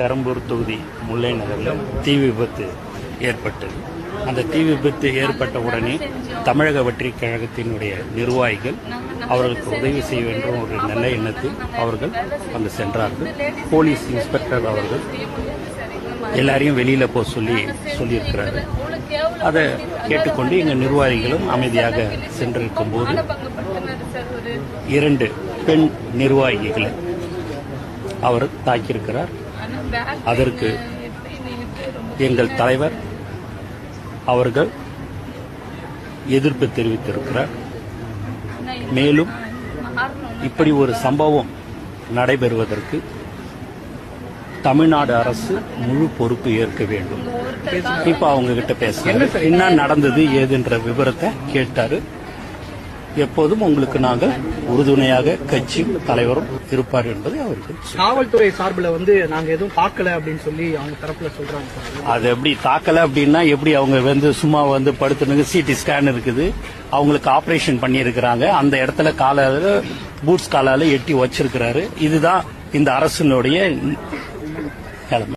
பெரம்பூர் தொகுதி முல்லை நகரில் தீ விபத்து ஏற்பட்டது. அந்த தீ விபத்து ஏற்பட்ட உடனே தமிழக வெற்றி கழகத்தினுடைய நிர்வாகிகள் அவர்களுக்கு உதவி செய்ய வேண்டும் ஒரு நல்ல எண்ணத்தில் அவர்கள் அங்கு சென்றார்கள். போலீஸ் இன்ஸ்பெக்டர் அவர்கள் எல்லாரையும் வெளியில போக சொல்லி சொல்லியிருக்கிறார்கள். அதை கேட்டுக்கொண்டு எங்கள் நிர்வாகிகளும் அமைதியாக சென்றிருக்கும் போது இரண்டு பெண் நிர்வாகிகளை அவர் தாக்கியிருக்கிறார். அதற்கு எங்கள் தலைவர் அவர்கள் எதிர்ப்பு தெரிவித்திருக்கிறார். மேலும் இப்படி ஒரு சம்பவம் நடைபெறுவதற்கு தமிழ்நாடு அரசு முழு பொறுப்பு ஏற்க வேண்டும். இப்ப அவங்க கிட்ட பேசுறாரு என்ன நடந்தது ஏதுன்ற விவரத்தை கேட்டாரு. எப்போதும் உங்களுக்கு நாங்கள் உறுதுணையாக கட்சி தலைவரும் இருப்பார் என்பதை அவர்கள். காவல்துறை சார்பில் வந்து நாங்க எதுவும் பார்க்கல அப்படின்னு சொல்லி அவங்க தரப்புல சொல்றாங்க அது எப்படி தாக்கல அப்படின்னா எப்படி அவங்க வந்து சும்மா வந்து படுத்துனுங்க சிடி ஸ்கேன் இருக்குது. அவங்களுக்கு ஆபரேஷன் பண்ணியிருக்கிறாங்க. அந்த இடத்துல காலால பூட்ஸ் காலால எட்டி வச்சிருக்கிறாரு. இதுதான் இந்த அரசினுடைய நிலைமை.